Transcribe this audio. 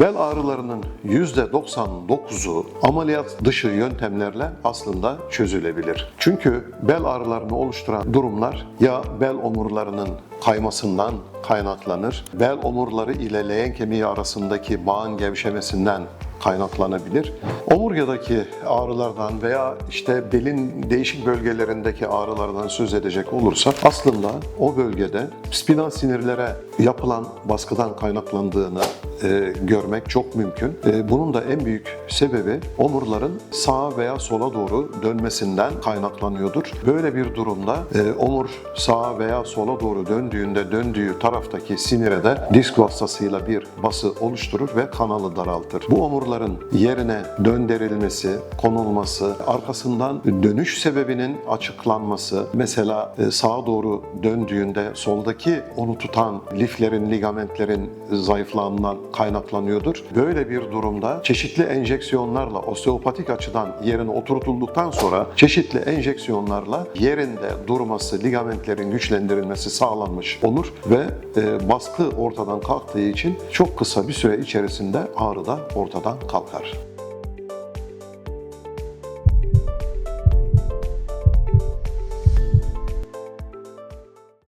Bel ağrılarının %99'u ameliyat dışı yöntemlerle aslında çözülebilir. Çünkü bel ağrılarını oluşturan durumlar ya bel omurlarının kaymasından kaynaklanır, bel omurları ile leğen kemiği arasındaki bağın gevşemesinden kaynaklanabilir. Omurgadaki ağrılardan veya işte belin değişik bölgelerindeki ağrılardan söz edecek olursak aslında o bölgede spinal sinirlere yapılan baskıdan kaynaklandığını e, görmek çok mümkün. E, bunun da en büyük sebebi omurların sağa veya sola doğru dönmesinden kaynaklanıyordur. Böyle bir durumda e, omur sağa veya sola doğru döndüğünde döndüğü taraftaki sinire de disk vasıtasıyla bir bası oluşturur ve kanalı daraltır. Bu omurların yerine döndürülmesi, konulması, arkasından dönüş sebebinin açıklanması, mesela e, sağa doğru döndüğünde soldaki onu tutan liflerin, ligamentlerin zayıflığından kaynaklanıyordur. Böyle bir durumda çeşitli enjeksiyonlarla osteopatik açıdan yerine oturtulduktan sonra çeşitli enjeksiyonlarla yerinde durması, ligamentlerin güçlendirilmesi sağlanmış olur ve e, baskı ortadan kalktığı için çok kısa bir süre içerisinde ağrı da ortadan kalkar.